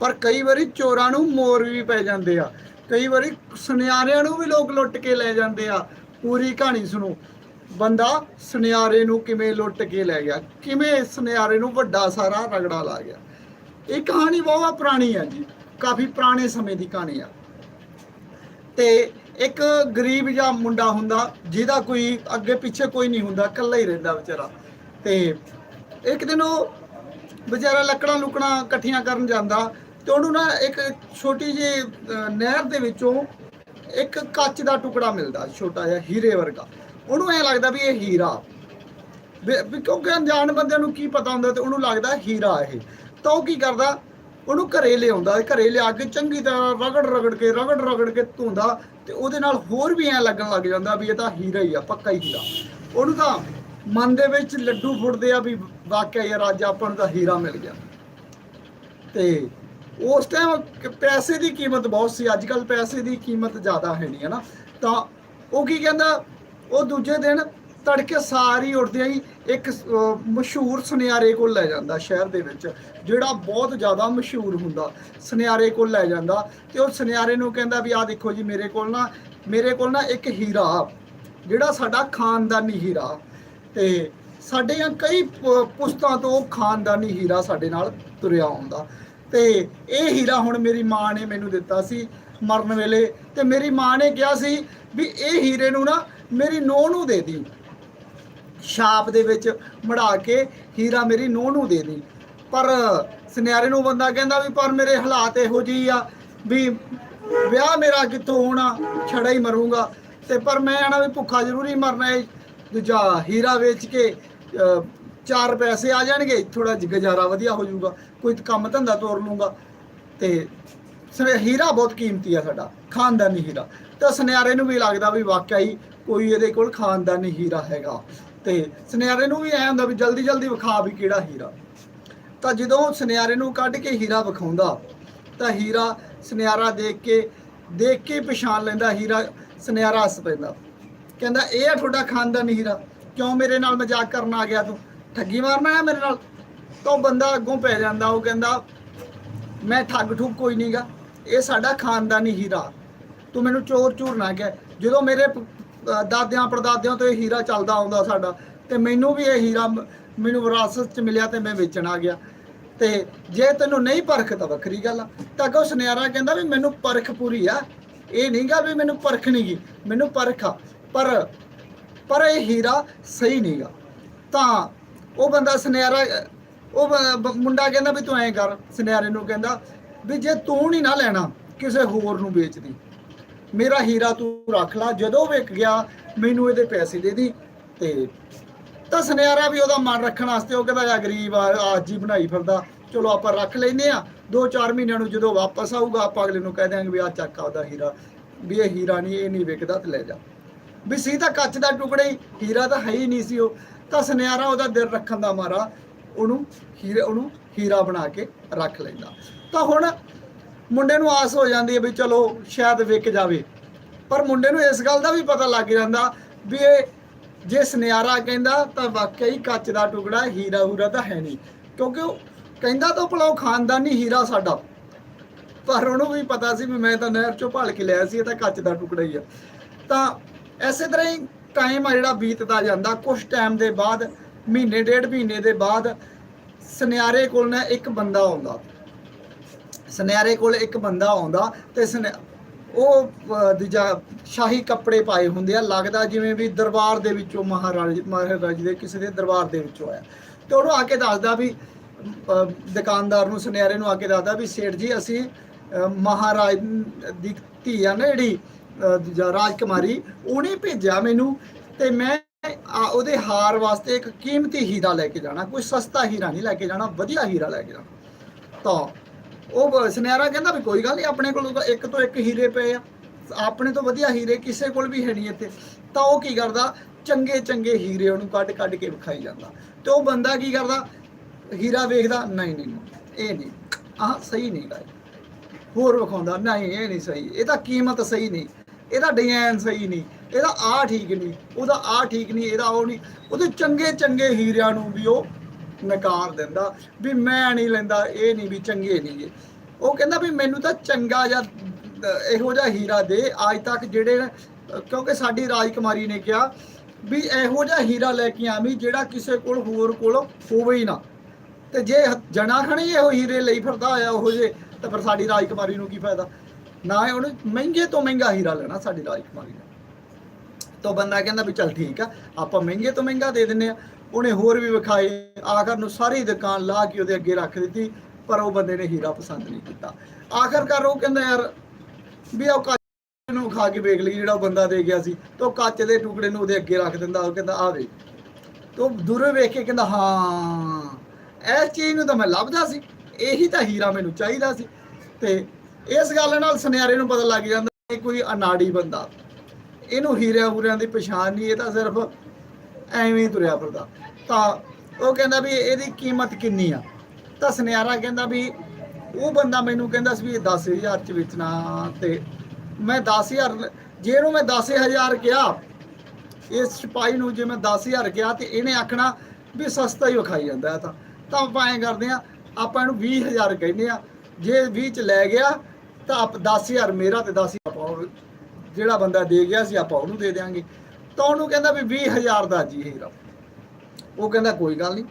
ਪਰ ਕਈ ਵਾਰੀ ਚੋਰਾਂ ਨੂੰ ਮੋਰ ਵੀ ਪੈ ਜਾਂਦੇ ਆ। ਕਈ ਵਾਰੀ ਸੁਨਿਆਰਿਆਂ ਨੂੰ ਵੀ ਲੋਕ ਲੁੱਟ ਕੇ ਲੈ ਜਾਂਦੇ ਆ। ਪੂਰੀ ਕਹਾਣੀ ਸੁਣੋ। ਬੰਦਾ ਸੁਨਿਆਰੇ ਨੂੰ ਕਿਵੇਂ ਲੁੱਟ ਕੇ ਲੈ ਗਿਆ? ਕਿਵੇਂ ਸੁਨਿਆਰੇ ਨੂੰ ਵੱਡਾ ਸਾਰਾ ਰਗੜਾ ਲਾ ਗਿਆ? ਇਹ ਕਹਾਣੀ ਬਹੁਤ ਪੁਰਾਣੀ ਆ ਜੀ। ਕਾਫੀ ਪੁਰਾਣੇ ਸਮੇਂ ਦੀ ਕਹਾਣੀ ਆ। ਤੇ ਇੱਕ ਗਰੀਬ ਜਾਂ ਮੁੰਡਾ ਹੁੰਦਾ, ਜਿਹਦਾ ਕੋਈ ਅੱਗੇ ਪਿੱਛੇ ਕੋਈ ਨਹੀਂ ਹੁੰਦਾ, ਇਕੱਲਾ ਹੀ ਰਹਿੰਦਾ ਵਿਚਾਰਾ। ਤੇ ਇੱਕ ਦਿਨ ਉਹ ਵਿਚਾਰਾ ਲੱਕੜਾਂ ਲੁਕੜਾਂ ਇਕੱਠੀਆਂ ਕਰਨ ਜਾਂਦਾ। ਤੇ ਉਹਨੂੰ ਨਾ ਇੱਕ ਛੋਟੀ ਜਿਹੀ ਨਹਿਰ ਦੇ ਵਿੱਚੋਂ ਇੱਕ ਕੱਚ ਦਾ ਟੁਕੜਾ ਮਿਲਦਾ, ਛੋਟਾ ਜਿਹਾ ਹੀਰੇ ਵਰਗਾ। ਉਹਨੂੰ ਐ ਲੱਗਦਾ ਵੀ ਇਹ ਹੀਰਾ। ਕਿਉਂਕਿ ਅਣਜਾਣ ਬੰਦਿਆਂ ਨੂੰ ਕੀ ਪਤਾ ਹੁੰਦਾ ਤੇ ਉਹਨੂੰ ਲੱਗਦਾ ਹੀਰਾ ਇਹ। ਤਾਂ ਉਹ ਕੀ ਕਰਦਾ? ਉਹਨੂੰ ਘਰੇ ਲਿਆਉਂਦਾ, ਘਰੇ ਲਿਆ ਕੇ ਚੰਗੀ ਤਰ੍ਹਾਂ ਰਗੜ ਰਗੜ ਕੇ, ਰਗੜ ਰਗੜ ਕੇ ਧੋਂਦਾ ਤੇ ਉਹਦੇ ਨਾਲ ਹੋਰ ਵੀ ਐ ਲੱਗਣ ਲੱਗ ਜਾਂਦਾ ਵੀ ਇਹ ਤਾਂ ਹੀਰਾ ਹੀ ਆ, ਪੱਕਾ ਹੀ ਹੀਰਾ। ਉਹਨੂੰ ਤਾਂ ਮਨ ਦੇ ਵਿੱਚ ਲੱਡੂ ਫੁੱਟਦੇ ਆ ਵੀ ਵਾਕਿਆ ਯਾਰ ਅੱਜ ਆਪਾਂ ਨੂੰ ਤਾਂ ਹੀਰਾ ਮਿਲ ਗਿਆ। ਤੇ ਉਸ ਟਾਈਮ ਪੈਸੇ ਦੀ ਕੀਮਤ ਬਹੁਤ ਸੀ ਅੱਜ ਕੱਲ ਪੈਸੇ ਦੀ ਕੀਮਤ ਜ਼ਿਆਦਾ ਹੈ ਨਹੀਂ ਹੈ ਨਾ ਤਾਂ ਉਹ ਕੀ ਕਹਿੰਦਾ, ਉਹ ਦੂਜੇ ਦਿਨ ਤੜਕੇ ਸਾਰੀ ਉੱਠਦਿਆਂ ਹੀ ਇੱਕ ਮਸ਼ਹੂਰ ਸੁਨਿਆਰੇ ਕੋਲ ਲੈ ਜਾਂਦਾ ਸ਼ਹਿਰ ਦੇ ਵਿੱਚ, ਜਿਹੜਾ ਬਹੁਤ ਜ਼ਿਆਦਾ ਮਸ਼ਹੂਰ ਹੁੰਦਾ, ਸੁਨਿਆਰੇ ਕੋਲ ਲੈ ਜਾਂਦਾ। ਤੇ ਉਹ ਸੁਨਿਆਰੇ ਨੂੰ ਕਹਿੰਦਾ ਵੀ ਆਹ ਦੇਖੋ ਜੀ, ਮੇਰੇ ਕੋਲ ਨਾ, ਮੇਰੇ ਕੋਲ ਨਾ ਇੱਕ ਹੀਰਾ, ਜਿਹੜਾ ਸਾਡਾ ਖਾਨਦਾਨੀ ਹੀਰਾ। ਤੇ ਸਾਡੀਆਂ ਕਈ ਪ- ਪੁਸਤਾਂ ਤੋਂ ਉਹ ਖਾਨਦਾਨੀ ਹੀਰਾ ਸਾਡੇ ਨਾਲ ਤੁਰਿਆ ਆਉਂਦਾ। ਤੇ ਇਹ ਹੀਰਾ ਹੁਣ ਮੇਰੀ ਮਾਂ ਨੇ ਮੈਨੂੰ ਦਿੱਤਾ ਸੀ ਮਰਨ ਵੇਲੇ ਤੇ ਮੇਰੀ ਮਾਂ ਨੇ ਕਿਹਾ ਸੀ ਵੀ ਇਹ ਹੀਰੇ ਨੂੰ ਨਾ ਮੇਰੀ ਨੂੰਹ ਨੂੰ ਦੇ ਦੀ। ਛਾਪ ਦੇ ਵਿੱਚ ਮੜਾ ਕੇ ਹੀਰਾ ਮੇਰੀ ਨੂੰਹ ਨੂੰ ਦੇ ਦੀ। ਪਰ ਸੁਨਿਆਰੇ ਨੂੰ ਬੰਦਾ ਕਹਿੰਦਾ ਵੀ ਪਰ ਮੇਰੇ ਹਾਲਾਤ ਇਹੋ ਜਿਹੀ ਆ ਵੀ ਵਿਆਹ ਮੇਰਾ ਕਿੱਥੋਂ ਹੋਣਾ, ਛੜਾ ਹੀ ਮਰੂੰਗਾ। ਤੇ ਪਰ ਮੈਂ ਆਣਾ ਵੀ ਭੁੱਖਾ ਜ਼ਰੂਰੀ ਮਰਨਾ ਹੈ ਦੂਜਾ ਹੀਰਾ ਵੇਚ ਕੇ ਚਾਰ ਪੈਸੇ ਆ ਜਾਣਗੇ ਥੋੜਾ ਗੁਜ਼ਾਰਾ ਵਧੀਆ ਹੋ ਜਾਊਗਾ, ਕੋਈ ਕੰਮ ਧੰਦਾ ਤੋਰ ਲੂੰਗਾ ਤੇ ਸਨੇ ਹੀਰਾ ਬਹੁਤ ਕੀਮਤੀ ਆ ਸਾਡਾ, ਖਾਨਦਾਨੀ ਹੀਰਾ। ਤਾਂ ਸੁਨਿਆਰੇ ਨੂੰ ਵੀ ਲੱਗਦਾ ਵੀ ਵਾਕਿਆ ਹੀ ਕੋਈ ਇਹਦੇ ਕੋਲ ਖਾਨਦਾਨੀ ਹੀਰਾ ਹੈਗਾ। ਤੇ ਸੁਨਿਆਰੇ ਨੂੰ ਵੀ ਐ ਹੁੰਦਾ ਵੀ ਜਲਦੀ ਜਲਦੀ ਵਿਖਾ ਵੀ ਕਿਹੜਾ ਹੀਰਾ। ਤਾਂ ਜਦੋਂ ਸੁਨਿਆਰੇ ਨੂੰ ਕੱਢ ਕੇ ਹੀਰਾ ਵਿਖਾਉਂਦਾ, ਤਾਂ ਹੀਰਾ ਸੁਨਿਆਰਾ ਦੇਖ ਕੇ ਦੇਖ ਕੇ ਪਛਾਣ ਲੈਂਦਾ, ਹੀਰਾ ਸੁਨਿਆਰਾ ਹੱਸ ਪੈਂਦਾ। ਕਹਿੰਦਾ, ਇਹ ਆ ਤੁਹਾਡਾ ਖਾਨਦਾਨੀ ਹੀਰਾ, ਕਿਉਂ ਮੇਰੇ ਨਾਲ ਮਜ਼ਾਕ ਕਰਨ ਆ ਗਿਆ ਤੂੰ? ਠੱਗੀ ਮਾਰਨਾ ਹੈ ਮੇਰੇ ਨਾਲ? ਤਾਂ ਉਹ ਬੰਦਾ ਅੱਗੋਂ ਪੈ ਜਾਂਦਾ, ਉਹ ਕਹਿੰਦਾ, ਮੈਂ ਠੱਗ ਠੁੱਗ ਕੋਈ ਨਹੀਂਗਾ ਇਹ ਸਾਡਾ ਖਾਨਦਾਨੀ ਹੀਰਾ। ਤੂੰ ਮੈਨੂੰ ਚੋਰ ਚੂਰ ਨਾ ਕਹਿ। ਜਦੋਂ ਮੇਰੇ ਦਾਦਿਆਂ, ਪੜਦਾਦਿਆਂ ਤੋਂ ਇਹ ਹੀਰਾ ਚੱਲਦਾ ਆਉਂਦਾ ਸਾਡਾ, ਤੇ ਮੈਨੂੰ ਵੀ ਇਹ ਹੀਰਾ ਮੈਨੂੰ ਵਿਰਾਸਤ ਚ ਮਿਲਿਆ ਤੇ ਮੈਂ ਵੇਚਣ ਆ ਗਿਆ। ਤੇ ਜੇ ਤੈਨੂੰ ਨਹੀਂ ਪਰਖ ਤਾਂ ਵੱਖਰੀ ਗੱਲ ਆ। ਤਾਂ ਕਿ ਉਹ ਸੁਨਿਆਰਾ ਕਹਿੰਦਾ ਵੀ ਮੈਨੂੰ ਪਰਖ ਪੂਰੀ ਆ। ਇਹ ਨਹੀਂ ਗੱਲ ਵੀ ਮੈਨੂੰ ਪਰਖ ਨਹੀਂ ਗੀ। ਮੈਨੂੰ ਪਰਖ ਆ। ਪਰ ਪਰ ਇਹ ਹੀਰਾ ਸਹੀ ਨਹੀਂਗਾ ਤਾਂ ਉਹ ਬੰਦਾ ਸੁਨਿਆਰਾ, ਉਹ ਮੁੰਡਾ ਕਹਿੰਦਾ ਵੀ ਤੂੰ ਐਂ ਕਰ, ਸੁਨਿਆਰੇ ਨੂੰ ਕਹਿੰਦਾ ਵੀ ਜੇ ਤੂੰ ਨਹੀਂ ਨਾ ਲੈਣਾ ਕਿਸੇ ਹੋਰ ਨੂੰ ਵੇਚ ਦੀ ਮੇਰਾ ਹੀਰਾ ਤੂੰ ਰੱਖ ਲੈ, ਜਦੋਂ ਵਿਕ ਗਿਆ ਮੈਨੂੰ ਇਹਦੇ ਪੈਸੇ ਦੇ ਦੀ ਤੇ ਤਾਂ ਸੁਨਿਆਰਾ ਵੀ ਉਹਦਾ ਮਨ ਰੱਖਣ ਵਾਸਤੇ ਉਹ ਕਹਿੰਦਾ ਯਾ ਗਰੀਬ ਆ ਹੀ ਬਣਾਈ ਫਿਰਦਾ, ਚਲੋ ਆਪਾਂ ਰੱਖ ਲੈਨੇ ਆ 2-4 ਮਹੀਨਿਆਂ ਨੂੰ ਜਦੋਂ ਵਾਪਸ ਆਊਗਾ, ਆਪਾਂ ਅਗਲੇ ਨੂੰ ਕਹਿ ਦਿਆਂਗੇ ਵੀ ਆ ਚੱਕ ਉਹਦਾ ਹੀਰਾ, ਵੀ ਇਹ ਹੀਰਾ ਨਹੀਂ, ਇਹ ਨਹੀਂ ਵਿਕਦਾ ਤੇ ਲੈ ਜਾ। ਵੀ ਸੀ ਤਾਂ ਕੱਚ ਦਾ ਟੁਕੜਾ ਹੀ, ਹੀਰਾ ਤਾਂ ਹੈ ਹੀ ਨਹੀਂ ਸੀ ਉਹ। ਤਾਂ ਸੁਨਿਆਰਾ ਉਹਦਾ ਦਿਲ ਰੱਖਣ ਦਾ ਮਾਰਾ ਉਹਨੂੰ ਹੀਰੇ ਉਹਨੂੰ ਹੀਰਾ ਬਣਾ ਕੇ ਰੱਖ ਲੈਂਦਾ। ਤਾਂ ਹੁਣ ਮੁੰਡੇ ਨੂੰ ਆਸ ਹੋ ਜਾਂਦੀ ਹੈ ਵੀ ਚਲੋ ਸ਼ਾਇਦ ਵਿਕ ਜਾਵੇ। ਪਰ ਮੁੰਡੇ ਨੂੰ ਇਸ ਗੱਲ ਦਾ ਵੀ ਪਤਾ ਲੱਗ ਜਾਂਦਾ ਵੀ ਇਹ ਜੇ ਸੁਨਿਆਰਾ ਕਹਿੰਦਾ ਤਾਂ ਵਾਕਿਆ ਹੀ ਕੱਚ ਦਾ ਟੁਕੜਾ ਹੀਰਾ ਹੂਰਾ ਤਾਂ ਹੈ ਨਹੀਂ। ਕਿਉਂਕਿ ਉਹ ਕਹਿੰਦਾ ਤਾਂ ਭਲਾ ਉਹ ਖਾਨਦਾਨੀ ਹੀਰਾ ਸਾਡਾ। ਪਰ ਉਹਨੂੰ ਵੀ ਪਤਾ ਸੀ ਵੀ ਮੈਂ ਤਾਂ ਨਹਿਰ ਚੋਂ ਭਾਲ ਕੇ ਲਿਆ ਸੀ, ਇਹ ਤਾਂ ਕੱਚ ਦਾ ਟੁਕੜਾ ਹੀ ਆ। ਤਾਂ ਐਸੇ ਤਰ੍ਹਾਂ ਹੀ ਟਾਈਮ ਆ ਜਿਹੜਾ ਬੀਤਦਾ ਜਾਂਦਾ। ਕੁਝ ਟਾਈਮ ਦੇ ਬਾਅਦ, ਮਹੀਨੇ, ਡੇਢ ਮਹੀਨੇ ਦੇ ਬਾਅਦ ਸੁਨਿਆਰੇ ਕੋਲ ਨਾ ਇੱਕ ਬੰਦਾ ਆਉਂਦਾ। ਸੁਨਿਆਰੇ ਕੋਲ ਇੱਕ ਬੰਦਾ ਆਉਂਦਾ ਤੇ ਸੁਨਿ- ਉਹ ਦੂਜਾ ਸ਼ਾਹੀ ਕੱਪੜੇ ਪਾਏ ਹੁੰਦੇ ਆ। ਲੱਗਦਾ ਜਿਵੇਂ ਵੀ ਦਰਬਾਰ ਦੇ ਵਿੱਚੋਂ ਮਹਾਰਾਜ ਮਹਾਰਾਜ ਦੇ ਕਿਸੇ ਦੇ ਦਰਬਾਰ ਦੇ ਵਿੱਚੋਂ ਆਇਆ। ਤੇ ਉਹਨੂੰ ਆ ਕੇ ਦੱਸਦਾ ਵੀ ਦੁਕਾਨਦਾਰ ਨੂੰ, ਸੁਨਿਆਰੇ ਨੂੰ ਆ ਕੇ ਦੱਸਦਾ ਵੀ, ਸੇਠ ਜੀ, ਅਸੀਂ ਮਹਾਰਾਜ ਦੀ ਧੀ ਆ ਨਾ ਜਿਹੜੀ ਦੂਜਾ ਰਾਜਕੁਮਾਰੀ, ਉਹਨੇ ਭੇਜਿਆ ਮੈਨੂੰ ਤੇ ਮੈਂ ਉਹਦੇ ਹਾਰ ਵਾਸਤੇ ਇੱਕ ਕੀਮਤੀ ਹੀਰਾ ਲੈ ਕੇ ਜਾਣਾ, ਕੋਈ ਸਸਤਾ ਹੀਰਾ ਨਹੀਂ ਲੈ ਕੇ ਜਾਣਾ, ਵਧੀਆ ਹੀਰਾ ਲੈ ਕੇ ਜਾਣਾ। ਤਾਂ, ਉਹ ਬ- ਸੁਨਿਆਰਾ ਕਹਿੰਦਾ ਵੀ ਕੋਈ ਗੱਲ ਨਹੀਂ ਆਪਣੇ ਕੋਲ ਇੱਕ ਤੋਂ ਇੱਕ ਹੀਰੇ ਪਏ ਆ, ਆਪਣੇ ਤੋਂ ਵਧੀਆ ਹੀਰੇ ਕਿਸੇ ਕੋਲ ਵੀ ਹੈ ਨਹੀਂ ਇੱਥੇ। ਤਾਂ ਉਹ ਕੀ ਕਰਦਾ, ਚੰਗੇ ਚੰਗੇ ਹੀਰੇ ਉਹਨੂੰ ਕੱਢ ਕੱਢ ਕੇ ਵਿਖਾਈ ਜਾਂਦਾ। ਤੇ ਉਹ ਬੰਦਾ ਕੀ ਕਰਦਾ, ਹੀਰਾ ਵੇਖਦਾ, ਨਹੀਂ ਨਹੀਂ, ਇਹ ਨਹੀਂ, ਆਹ ਸਹੀ ਨਹੀਂ ਗੱਲ। ਹੋਰ ਵਿਖਾਉਂਦਾ, ਨਹੀਂ, ਇਹ ਨਹੀਂ ਸਹੀ ਇਹਦਾ ਕੀਮਤ ਸਹੀ ਨਹੀਂ। ਇਹਦਾ ਡਿਜ਼ਾਈਨ ਸਹੀ ਨਹੀਂ, ਇਹਦਾ ਆ ਠੀਕ ਨਹੀਂ, ਉਹਦਾ ਆ ਠੀਕ ਨਹੀਂ, ਇਹਦਾ ਉਹ ਨਹੀਂ, ਉਹਦੇ ਚੰਗੇ ਚੰਗੇ ਹੀਰਿਆਂ ਨੂੰ ਵੀ ਉਹ ਨਕਾਰ ਦਿੰਦਾ, ਵੀ ਮੈਂ ਨਹੀਂ ਲੈਂਦਾ, ਇਹ ਨਹੀਂ ਵੀ ਚੰਗੇ ਨਹੀਂ ਉਹ ਕਹਿੰਦਾ ਵੀ ਮੈਨੂੰ ਤਾਂ ਚੰਗਾ ਜਾਂ ਇਹੋ ਜਿਹਾ ਹੀਰਾ ਦੇ, ਅੱਜ ਤੱਕ ਜਿਹੜੇ ਕਿਉਂਕਿ ਸਾਡੀ ਰਾਜਕੁਮਾਰੀ ਨੇ ਕਿਹਾ ਵੀ ਇਹੋ ਜਿਹਾ ਹੀਰਾ ਲੈ ਕੇ ਆਵੀਂ ਜਿਹੜਾ ਕਿਸੇ ਕੋਲ ਹੋਰ ਕੋਲ ਹੋਵੇ ਹੀ ਨਾ। ਤੇ ਜੇ ਜਣਾ ਖਣੀ ਇਹੋ ਹੀਰੇ ਲਈ ਫਿਰਦਾ ਹੋਇਆ ਉਹ ਜੇ ਤਾਂ ਫਿਰ ਸਾਡੀ ਰਾਜਕੁਮਾਰੀ ਨੂੰ ਕੀ ਫਾਇਦਾ? ਨਾ ਉਹਨੇ ਮਹਿੰਗੇ ਤੋਂ ਮਹਿੰਗਾ ਹੀਰਾ ਲੈਣਾ ਸਾਡੀ ਰਾਜਕੁਮਾਰੀ ਨੇ। ਤਾਂ ਬੰਦਾ ਕਹਿੰਦਾ ਵੀ ਚੱਲ ਠੀਕ ਆ, ਆਪਾਂ ਮਹਿੰਗੇ ਤੋਂ ਮਹਿੰਗਾ ਦੇ ਦਿੰਨੇ ਆ। ਉਹਨੇ ਹੋਰ ਵੀ ਵਿਖਾਏ ਆਖਰ ਨੂੰ ਸਾਰੀ ਦੁਕਾਨ ਲਾ ਕੇ ਉਹਦੇ ਅੱਗੇ ਰੱਖ ਦਿੱਤੀ, ਪਰ ਉਹ ਬੰਦੇ ਨੇ ਹੀਰਾ ਪਸੰਦ ਨਹੀਂ ਕੀਤਾ। ਆਖਰਕਾਰ ਉਹ ਕਹਿੰਦਾ ਯਾਰ ਵੀ ਉਹ ਕੱਚ ਨੂੰ ਖਾ ਕੇ ਵੇਖ ਲਈ ਜਿਹੜਾ ਉਹ ਬੰਦਾ ਦੇ ਗਿਆ ਸੀ, ਤਾਂ ਉਹ ਕੱਚ ਦੇ ਟੁਕੜੇ ਨੂੰ ਉਹਦੇ ਅੱਗੇ ਰੱਖ ਦਿੰਦਾ, ਉਹ ਕਹਿੰਦਾ ਆ ਵੇ ਤੋ ਦੂਰੋਂ ਵੇਖ ਕੇ ਕਹਿੰਦਾ, ਹਾਂ, ਇਸ ਚੀਜ਼ ਨੂੰ ਤਾਂ ਮੈਂ ਲੱਭਦਾ ਸੀ, ਇਹੀ ਤਾਂ ਹੀਰਾ ਮੈਨੂੰ ਚਾਹੀਦਾ ਸੀ। ਤੇ ਇਸ ਗੱਲ ਨਾਲ ਸੁਨਿਆਰੇ ਨੂੰ ਪਤਾ ਲੱਗ ਜਾਂਦਾ ਕਿ ਕੋਈ ਅਨਾੜੀ ਬੰਦਾ, ਇਹਨੂੰ ਹੀਰਿਆਂ ਹੂਰਿਆਂ ਦੀ ਪਛਾਣ ਨਹੀਂ, ਇਹ ਤਾਂ ਸਿਰਫ ਐਵੇਂ ਹੀ ਤੁਰਿਆ ਫਿਰਦਾ। ਤਾਂ ਉਹ ਕਹਿੰਦਾ ਵੀ ਇਹਦੀ ਕੀਮਤ ਕਿੰਨੀ ਆ? ਤਾਂ ਸੁਨਿਆਰਾ ਕਹਿੰਦਾ ਵੀ ਉਹ ਬੰਦਾ ਮੈਨੂੰ ਕਹਿੰਦਾ ਸੀ ਵੀ ਇਹ 10000 ਚ ਵੇਚਣਾ ਤੇ ਮੈਂ 10000 ਜੇ ਇਹਨੂੰ ਮੈਂ 10000 ਕਿਹਾ, ਇਸ ਸਿਪਾਹੀ ਨੂੰ ਜੇ ਮੈਂ 10000 ਕਿਹਾ ਤੇ ਇਹਨੇ ਆਖਣਾ ਵੀ ਸਸਤਾ ਹੀ ਵਿਖਾਈ ਜਾਂਦਾ ਤਾਂ। ਤਾਂ ਆਪਾਂ ਐਂ ਕਰਦੇ ਆ ਆਪਾਂ ਇਹਨੂੰ 20000 ਕਹਿੰਦੇ ਆ ਜੇ 20 ਚ ਲੈ ਗਿਆ ਤਾਂ ਆਪ 10000 ਮੇਰਾ ਤੇ 10000 ਆਪਾਂ ਜਿਹੜਾ ਬੰਦਾ ਦੇ ਗਿਆ ਸੀ ਆਪਾਂ ਉਹਨੂੰ ਦੇ ਦੇਾਂਗੇ ਤਾਂ ਉਹਨੂੰ ਕਹਿੰਦਾ ਵੀ 20000 ਦਾ ਜੀ ਹੀਰਾ ਉਹ ਕਹਿੰਦਾ ਕੋਈ ਗੱਲ ਨਹੀਂ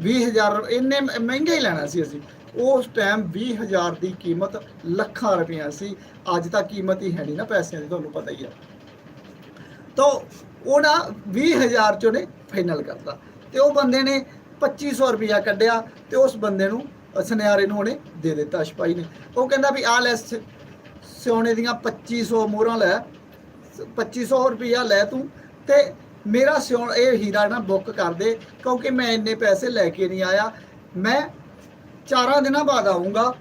20000 ਇੰਨੇ ਮਹਿੰਗਾ ਹੀ ਲੈਣਾ ਸੀ ਅਸੀਂ। ਉਸ ਟਾਈਮ 20000 ਦੀ ਕੀਮਤ ਲੱਖਾਂ ਰੁਪਈਆ ਸੀ। ਅੱਜ ਤਾਂ ਕੀਮਤ ਹੀ ਹੈ ਨਹੀਂ ਨਾ ਪੈਸਿਆਂ ਦੀ, ਤੁਹਾਨੂੰ ਪਤਾ ਹੀ ਆ। ਤਾਂ ਉਹ ਨਾ 20000 ਚੋਂ ਨੇ ਫਾਈਨਲ ਕਰਤਾ। ਤੇ ਉਹ ਬੰਦੇ ਨੇ 2500 ਰੁਪਇਆ ਕੱਢਿਆ ਤੇ ਉਸ ਬੰਦੇ ਨੂੰ ਸੁਨਿਆਰੇ ਨੂੰ ਉਹਨੇ ਦੇ ਦਿੱਤਾ, ਸਿਪਾਹੀ ਨੇ। ਉਹ ਕਹਿੰਦਾ ਵੀ ਆ ਲੈ ਸ- ਸਿਉਣੇ ਦੀਆਂ 2500 ਮੋਹਰਾਂ ਲੈ 2500 ਰੁਪਇਆ ਲੈ ਤੂੰ ਤੇ ਮੇਰਾ ਸਿਉਣ, ਇਹ ਹੀਰਾ ਨਾ ਬੁੱਕ ਕਰ ਦੇ, ਕਿਉਂਕਿ ਮੈਂ ਇੰਨੇ ਪੈਸੇ ਲੈ ਕੇ ਨਹੀਂ ਆਇਆ। ਮੈਂ ਚਾਰਾਂ ਦਿਨਾਂ ਬਾਅਦ ਆਉਂਗਾ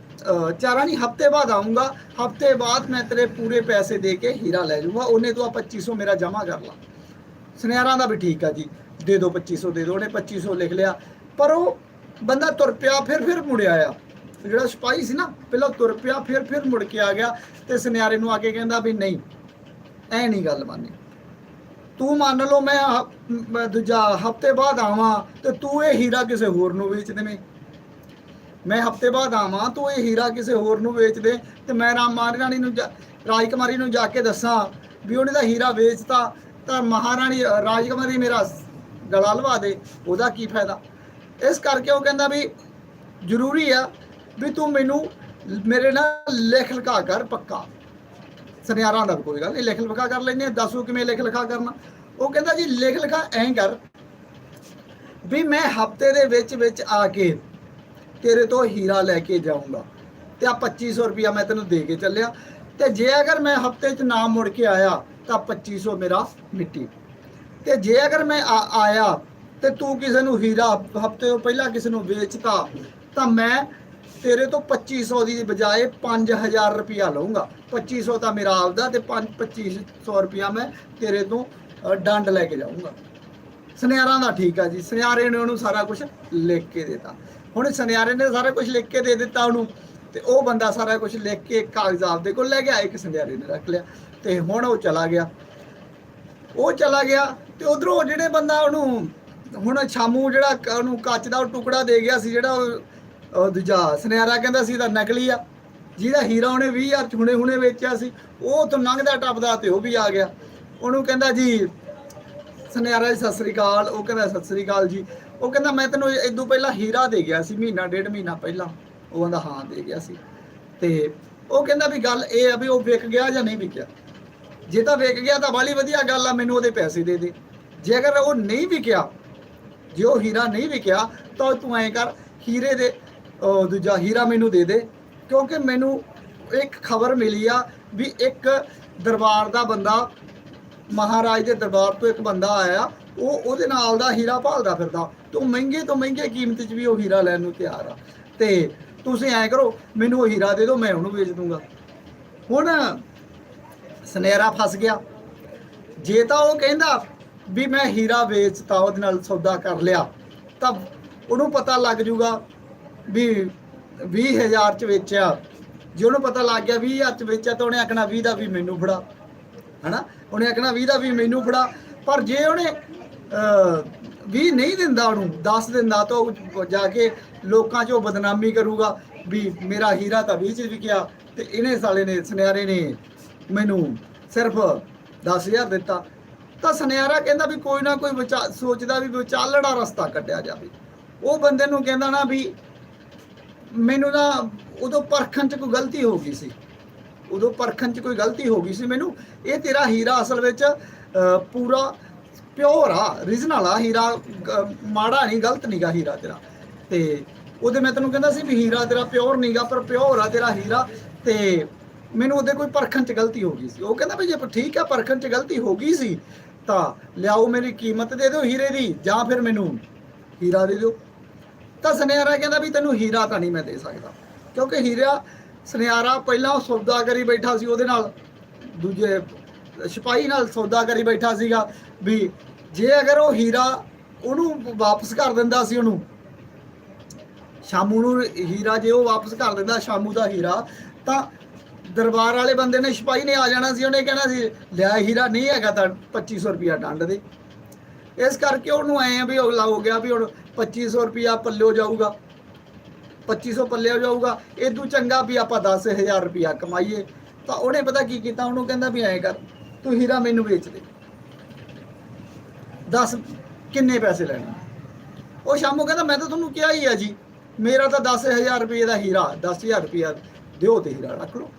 ਚਾਰਾਂ ਨਹੀਂ, ਹਫ਼ਤੇ ਬਾਅਦ ਆਉਂਗਾ ਹਫ਼ਤੇ ਬਾਅਦ ਮੈਂ ਤੇਰੇ ਪੂਰੇ ਪੈਸੇ ਦੇ ਕੇ ਹੀਰਾ ਲੈ ਜਾਊਗਾ, ਉਹਨੇ ਤੂੰ ਆ 2500 ਮੇਰਾ ਜਮ੍ਹਾਂ ਕਰ ਲਾ। ਸੁਨਿਆਰਾਂ ਦਾ ਵੀ ਠੀਕ ਆ ਜੀ, ਦੇ ਦਿਓ 2500 ਦੇ ਦਿਓ ਉਹਨੇ 2500 ਲਿਖ ਲਿਆ। ਪਰ ਉਹ ਬੰਦਾ ਤੁਰ ਪਿਆ, ਫਿਰ ਫਿਰ ਮੁੜਿਆ ਆ ਜਿਹੜਾ ਸਿਪਾਹੀ ਸੀ ਨਾ, ਪਹਿਲਾਂ ਤੁਰ ਪਿਆ, ਫਿਰ ਫਿਰ ਮੁੜ ਕੇ ਆ ਗਿਆ ਤੇ ਸੁਨਿਆਰੇ ਨੂੰ ਆ ਕੇ ਕਹਿੰਦਾ ਵੀ ਨਹੀਂ, ਐ ਨਹੀਂ ਗੱਲ ਮੰਨੀ। ਤੂੰ ਮੰਨ ਲਓ ਮੈਂ ਦੂਜਾ ਹਫ਼ਤੇ ਬਾਅਦ ਆਵਾਂ ਤੇ ਤੂੰ ਇਹ ਹੀਰਾ ਕਿਸੇ ਹੋਰ ਨੂੰ ਵੇਚ ਦੇਵੇਂ। ਮੈਂ ਹਫ਼ਤੇ ਬਾਅਦ ਆਵਾਂ, ਤੂੰ ਇਹ ਹੀਰਾ ਕਿਸੇ ਹੋਰ ਨੂੰ ਵੇਚ ਦੇ ਤੇ ਮੈਂ ਰਾਮ ਮਹਾਰਾਣੀ ਨੂੰ ਜਾ- ਰਾਜਕੁਮਾਰੀ ਨੂੰ ਜਾ ਕੇ ਦੱਸਾਂ ਵੀ ਉਹਨੇ ਦਾ ਹੀਰਾ ਵੇਚਤਾ, ਤਾਂ ਮਹਾਰਾਣੀ, ਰਾਜਕੁਮਾਰੀ ਮੇਰਾ ਗਲਾ ਲਵਾ ਦੇ, ਉਹਦਾ ਕੀ ਫਾਇਦਾ? ਇਸ ਕਰਕੇ ਉਹ ਕਹਿੰਦਾ ਵੀ ਜ਼ਰੂਰੀ ਆ ਵੀ ਤੂੰ ਮੈਨੂੰ ਮੇਰੇ ਨਾਲ ਲਿਖ ਲਿਖਾ ਕਰ ਪੱਕਾ। ਸੁਨਿਆਰਾਂ ਦਾ ਵੀ ਕੋਈ ਗੱਲ ਨਹੀਂ, ਲਿਖ ਲਿਖਾ ਕਰ ਲੈਨੇ ਦੱਸੋ ਕਿਵੇਂ ਲਿਖ ਲਿਖਾ ਕਰਨਾ। ਉਹ ਕਹਿੰਦਾ ਜੀ ਲਿਖ ਲਿਖਾ ਐਂ ਕਰ ਵੀ ਮੈਂ ਹਫ਼ਤੇ ਦੇ ਵਿੱਚ ਵਿੱਚ ਆ ਕੇ ਤੇਰੇ ਤੋਂ ਹੀਰਾ ਲੈ ਕੇ ਜਾਊਂਗਾ ਤੇ ਆ 2500 ਰੁਪਇਆ ਮੈਂ ਤੈਨੂੰ ਦੇ ਕੇ ਚੱਲਿਆ ਤੇ ਜੇ ਅਗਰ ਮੈਂ ਹਫ਼ਤੇ 'ਚ ਨਾ ਮੁੜ ਕੇ ਆਇਆ ਤਾਂ 2500 ਮੇਰਾ ਮਿੱਟੀ। ਤੇ ਜੇ ਅਗਰ ਮੈਂ ਆ- ਆਇਆ ਤੇ ਤੂੰ ਕਿਸੇ ਨੂੰ ਹੀਰਾ ਹਫ਼ਤੇ ਤੋਂ ਪਹਿਲਾਂ ਕਿਸੇ ਨੂੰ ਵੇਚਤਾ, ਤਾਂ ਮੈਂ ਤੇਰੇ ਤੋਂ 2500 ਦੀ ਬਜਾਏ 5000 ਰੁਪਇਆ ਲਵਾਂਗਾ 2500 ਤਾਂ ਮੇਰਾ ਆਪਦਾ ਤੇ 5 2500 ਰੁਪਇਆ ਮੈਂ ਤੇਰੇ ਤੋਂ ਡੰਡ ਲੈ ਕੇ ਜਾਊਂਗਾ। ਸੁਨਿਆਰਾਂ ਦਾ ਠੀਕ ਆ ਜੀ, ਸੁਨਿਆਰੇ ਨੇ ਉਹਨੂੰ ਸਾਰਾ ਕੁਝ ਲਿਖ ਕੇ ਦਿੱਤਾ। ਹੁਣ ਸੁਨਿਆਰੇ ਨੇ ਸਾਰਾ ਕੁਝ ਲਿਖ ਕੇ ਦੇ ਦਿੱਤਾ ਉਹਨੂੰ, ਤੇ ਉਹ ਬੰਦਾ ਸਾਰਾ ਕੁਝ ਲਿਖ ਕੇ ਕਾਗਜ਼ ਆਪਦੇ ਕੋਲ ਲੈ ਗਿਆ, ਇੱਕ ਸੁਨਿਆਰੇ ਨੇ ਰੱਖ ਲਿਆ, ਤੇ ਹੁਣ ਉਹ ਚਲਾ ਗਿਆ। ਉਹ ਚਲਾ ਗਿਆ, ਤੇ ਉਧਰੋਂ ਜਿਹੜੇ ਬੰਦਾ ਉਹਨੂੰ ਹੁਣ ਸ਼ਾਮੂ ਜਿਹੜਾ ਉਹਨੂੰ ਕੱਚ ਦਾ ਉਹ ਟੁਕੜਾ ਦੇ ਗਿਆ ਸੀ ਜਿਹੜਾ ਉਹ ਦੂਜਾ ਸੁਨਿਆਰਾ ਕਹਿੰਦਾ ਸੀ ਇਹਦਾ ਨਕਲੀ ਆ। ਜਿਹਦਾ ਹੀਰਾ ਉਹਨੇ 20000 ਚ ਹੁਣੇ ਹੁਣੇ ਵੇਚਿਆ ਸੀ। ਉਹ ਤੋਂ ਲੰਘਦਾ ਟੱਪਦਾ ਤੇ ਉਹ ਵੀ ਆ ਗਿਆ। ਉਹਨੂੰ ਕਹਿੰਦਾ ਜੀ, ਸੁਨਿਆਰਾ ਜੀ, ਸਤਿ ਸ੍ਰੀ ਅਕਾਲ। ਉਹ ਕਹਿੰਦਾ, ਸਤਿ ਸ੍ਰੀ ਅਕਾਲ ਜੀ। ਉਹ ਕਹਿੰਦਾ, ਮੈਂ ਤੈਨੂੰ ਇਦੋਂ ਪਹਿਲਾਂ ਹੀਰਾ ਦੇ ਗਿਆ ਸੀ, ਮਹੀਨਾ, ਡੇਢ ਮਹੀਨਾ ਪਹਿਲਾਂ। ਉਹ ਕਹਿੰਦਾ, ਹਾਂ, ਦੇ ਗਿਆ ਸੀ। ਤੇ ਉਹ ਕਹਿੰਦਾ ਵੀ ਗੱਲ ਇਹ ਆ ਵੀ ਉਹ ਵਿਕ ਗਿਆ ਜਾਂ ਨਹੀਂ ਵਿਕਿਆ। ਜੇ ਤਾਂ ਵਿਕ ਗਿਆ ਤਾਂ ਬਾਲੀ ਵਧੀਆ ਗੱਲ ਆ, ਮੈਨੂੰ ਉਹਦੇ ਪੈਸੇ ਦੇ ਦੇ। ਜੇ ਅਗਰ ਉਹ ਨਹੀਂ ਵਿਕਿਆ ਜੇ ਉਹ ਹੀਰਾ ਨਹੀਂ ਵਿਕਿਆ, ਤਾਂ ਤੂੰ ਐਂ ਕਰ, ਹੀਰੇ ਦੇ ਦੂਜਾ ਹੀਰਾ ਮੈਨੂੰ ਦੇ ਦੇ, ਕਿਉਂਕਿ ਮੈਨੂੰ ਇੱਕ ਖਬਰ ਮਿਲੀ ਆ ਵੀ ਇੱਕ ਦਰਬਾਰ ਦਾ ਬੰਦਾ, ਮਹਾਰਾਜ ਦੇ ਦਰਬਾਰ ਤੋਂ ਇੱਕ ਬੰਦਾ ਆਇਆ, ਉਹ ਉਹਦੇ ਨਾਲ ਦਾ ਹੀਰਾ ਭਾਲਦਾ ਫਿਰਦਾ। ਤੂੰ ਮਹਿੰਗੇ ਤੋਂ ਮਹਿੰਗੇ ਕੀਮਤ 'ਚ ਵੀ ਉਹ ਹੀਰਾ ਲੈਣ ਨੂੰ ਤਿਆਰ ਆ। ਤੇ ਤੁਸੀਂ ਐਂ ਕਰੋ, ਮੈਨੂੰ ਉਹ ਹੀਰਾ ਦੇ ਦਿਓ, ਮੈਂ ਉਹਨੂੰ ਵੇਚ ਦੂੰਗਾ। ਹੁਣ ਸਨੇਰਾ ਫਸ ਗਿਆ। ਜੇ ਤਾਂ ਉਹ ਕਹਿੰਦਾ ਵੀ ਮੈਂ ਹੀਰਾ ਵੇਚਤਾ ਉਹਦੇ ਨਾਲ ਸੌਦਾ ਕਰ ਲਿਆ। ਤਾਂ ਉਹਨੂੰ ਪਤਾ ਲੱਗ ਜੂਗਾ ਵੀ 20000 ਚ ਵੇਚਿਆ। ਜੇ ਉਹਨੂੰ ਪਤਾ ਲੱਗ ਗਿਆ 20000 ਚ ਵੇਚਿਆ ਤਾਂ ਉਹਨੇ ਆਖਣਾ 20 ਦਾ ਵੀ ਮੈਨੂੰ ਫੜਾ। ਹਨਾ? ਉਹਨੇ ਆਖਣਾ 20 ਦਾ ਵੀ ਮੈਨੂੰ ਫੜਾ। ਪਰ ਜੇ ਉਹਨੇ ਅਹ, 20 ਨਹੀਂ ਦਿੰਦਾ ਉਹਨੂੰ 10 ਦਿੰਦਾ ਤਾਂ ਉਹ ਜਾ ਕੇ ਲੋਕਾਂ 'ਚ ਉਹ ਬਦਨਾਮੀ ਕਰੂਗਾ ਵੀ ਮੇਰਾ ਹੀਰਾ ਤਾਂ 20 ਚ ਵਿਕਿਆ ਤੇ ਇਹਨੇ ਸਾਲੇ ਨੇ ਸੁਨਿਆਰੇ ਨੇ ਮੈਨੂੰ ਸਿਰਫ 10000 ਦਿੱਤਾ। ਤਾਂ ਸੁਨਿਆਰਾ ਕਹਿੰਦਾ ਵੀ ਕੋਈ ਨਾ ਕੋਈ ਵਿਚਾਰ ਸੋਚਦਾ ਵੀ ਵਿਚਾਲੜਾ ਰਸਤਾ ਕੱਢਿਆ ਜਾਵੇ। ਉਹ ਬੰਦੇ ਨੂੰ ਕਹਿੰਦਾ ਨਾ ਵੀ ਮੈਨੂੰ ਨਾ ਉਦੋਂ ਪਰਖਣ ਚ ਕੋਈ ਗਲਤੀ ਹੋ ਗਈ ਸੀ। ਉਦੋਂ ਪਰਖਣ ਚ ਕੋਈ ਗਲਤੀ ਹੋ ਗਈ ਸੀ ਮੈਨੂੰ। ਇਹ ਤੇਰਾ ਹੀਰਾ ਅਸਲ ਵਿੱਚ ਪੂਰਾ ਪਿਓਰ ਆ, ਰੀਜਨਲ ਆ, ਹੀਰਾ ਮਾੜਾ ਨਹੀਂ, ਗਲਤ ਨਹੀਂਗਾ ਹੀਰਾ ਤੇਰਾ। ਤੇ ਉਹਦੇ ਮੈਂ ਤੈਨੂੰ ਕਹਿੰਦਾ ਸੀ ਵੀ ਹੀਰਾ ਤੇਰਾ ਪਿਓਰ ਨਹੀਂਗਾ ਪਰ ਪਿਓਰ ਆ ਤੇਰਾ ਹੀਰਾ। ਤੇ ਮੈਨੂੰ ਉਹਦੇ ਕੋਈ ਪਰਖਣ ਚ ਗਲਤੀ ਹੋ ਗਈ ਸੀ। ਉਹ ਕਹਿੰਦਾ ਵੀ ਜੇ ਠੀਕ ਆ, ਪਰਖਣ ਚ ਗਲਤੀ ਹੋ ਗਈ ਸੀ ਤਾਂ ਲਿਆਓ ਮੇਰੀ ਕੀਮਤ ਦੇ ਦਿਓ ਹੀਰੇ ਦੀ, ਜਾਂ ਫਿਰ ਮੈਨੂੰ ਹੀਰਾ ਦੇ ਦਿਓ। ਤਾਂ ਸੁਨਿਆਰਾ ਕਹਿੰਦਾ ਵੀ ਤੈਨੂੰ ਹੀਰਾ ਤਾਂ ਨਹੀਂ ਮੈਂ ਦੇ ਸਕਦਾ। ਕਿਉਂਕਿ ਹੀਰਾ, ਸੁਨਿਆਰਾ ਪਹਿਲਾਂ ਉਹ ਸੌਦਾ ਕਰੀ ਬੈਠਾ ਸੀ ਉਹਦੇ ਨਾਲ, ਦੂਜੇ ਸਿਪਾਹੀ ਨਾਲ ਸੌਦਾ ਕਰੀ ਬੈਠਾ ਸੀਗਾ ਵੀ ਜੇ ਅਗਰ ਉਹ ਹੀਰਾ ਉਹਨੂੰ ਵਾਪਸ ਕਰ ਦਿੰਦਾ ਸੀ ਉਹਨੂੰ, ਸ਼ਾਮੂ ਨੂੰ ਹੀਰਾ ਜੇ ਉਹ ਵਾਪਸ ਕਰ ਦਿੰਦਾ, ਸ਼ਾਮੂ ਦਾ ਹੀਰਾ, ਤਾਂ ਦਰਬਾਰ ਵਾਲੇ ਬੰਦੇ ਨੇ ਸਿਪਾਹੀ ਨੇ ਆ ਜਾਣਾ ਸੀ, ਉਹਨੇ ਕਹਿਣਾ ਸੀ, ਲਿਆ ਹੀਰਾ ਨਹੀਂ ਹੈਗਾ ਤਾਂ 2500 ਰੁਪਿਆ ਡੰਡ ਦੇ। ਇਸ ਕਰਕੇ ਉਹਨੂੰ ਐ ਵੀ ਅਗਲਾ ਹੋ ਗਿਆ ਵੀ ਹੁਣ 2500 ਰੁਪਿਆ ਪੱਲਿਓ ਜਾਊਗਾ। 2500 ਪੱਲਿਓ ਜਾਊਗਾ ਇਦੋਂ ਚੰਗਾ ਵੀ ਆਪਾਂ 10000 ਰੁਪਿਆ ਕਮਾਈਏ। ਤਾਂ ਉਹਨੇ ਪਤਾ ਕੀ ਕੀਤਾ, ਉਹਨੂੰ ਕਹਿੰਦਾ ਵੀ ਐਂ ਕਰ, ਤੂੰ ਹੀਰਾ ਮੈਨੂੰ ਵੇਚ ਦੇ। 10 ਕਿੰਨੇ ਪੈਸੇ ਲੈਣੇ? ਉਹ ਸ਼ਾਮੂ ਕਹਿੰਦਾ, ਮੈਂ ਤਾਂ ਤੁਹਾਨੂੰ ਕਿਹਾ ਹੀ ਆ ਜੀ, ਮੇਰਾ ਤਾਂ 10000 ਰੁਪਏ ਦਾ ਹੀਰਾ 10000 ਰੁਪਿਆ ਦਿਓ ਤੇ ਹੀਰਾ ਰੱਖ ਲਓ।